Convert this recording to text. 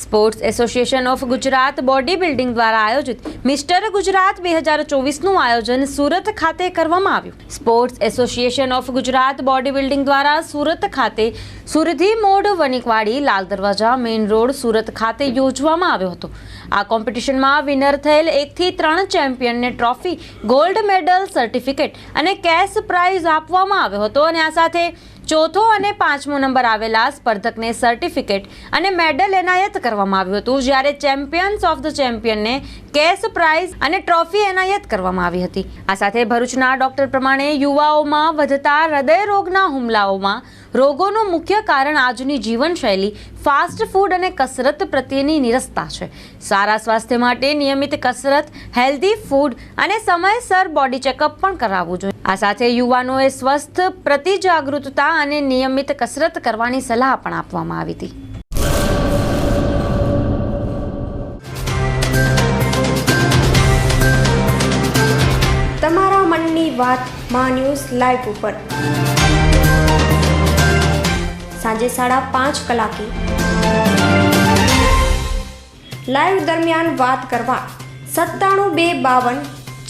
Sports association of Gujarat body building દ્વારા આયોજિત mister Gujarat બે હજાર ચોવીસનું આયોજન સુરત ખાતે કરવામાં આવ્યું. Sports association of Gujarat body building દ્વારા સુરત ખાતે સુરધી mode વણિકવાડી Lal Darwaja main road Surat ખાતે યોજવામાં આવ્યો હતો. આ કોમ્પિટિશનમાં વિનર થયેલ એકથી ત્રણ ચેમ્પિયનને ટ્રોફી, ગોલ્ડ મેડલ, સર્ટિફિકેટ અને કેશ પ્રાઇઝ આપવામાં આવ્યો હતો અને આ સાથે ચોથો અને પાંચમો નંબર આવેલા સ્પર્ધકને સર્ટિફિકેટ અને મેડલ એનાયત કરવામાં આવ્યું હતું, જ્યારે ચેમ્પિયન્સ ઓફ ધ ચેમ્પિયનને કેશ પ્રાઇઝ અને ટ્રોફી એનાયત કરવામાં આવી હતી. આ સાથે ભરૂચના ડોક્ટર પ્રમાણે યુવાઓમાં વધતા હૃદય રોગના હુમલાઓમાં રોગોનું મુખ્ય કારણ આજની જીવનશૈલી, ફાસ્ટ ફૂડ અને કસરત પ્રત્યેની નિરસતા છે. સારા સ્વાસ્થ્ય માટે નિયમિત કસરત, હેલ્ધી ફૂડ અને સમયસર બોડી ચેકઅપ પણ કરાવવું જોઈએ. આ સાથે યુવાનોએ સ્વસ્થ પ્રતિ જાગૃતતા અને નિયમિત કસરત કરવાની સલાહ પણ આપવામાં આવી હતી. તમારા મનની વાતમાં ન્યૂઝ લાઈવ ઉપર. સાંજે સાડા પાંચ કલાકે. લાઈવ દરમિયાન વાત કરવા સત્તાણું બે બાવન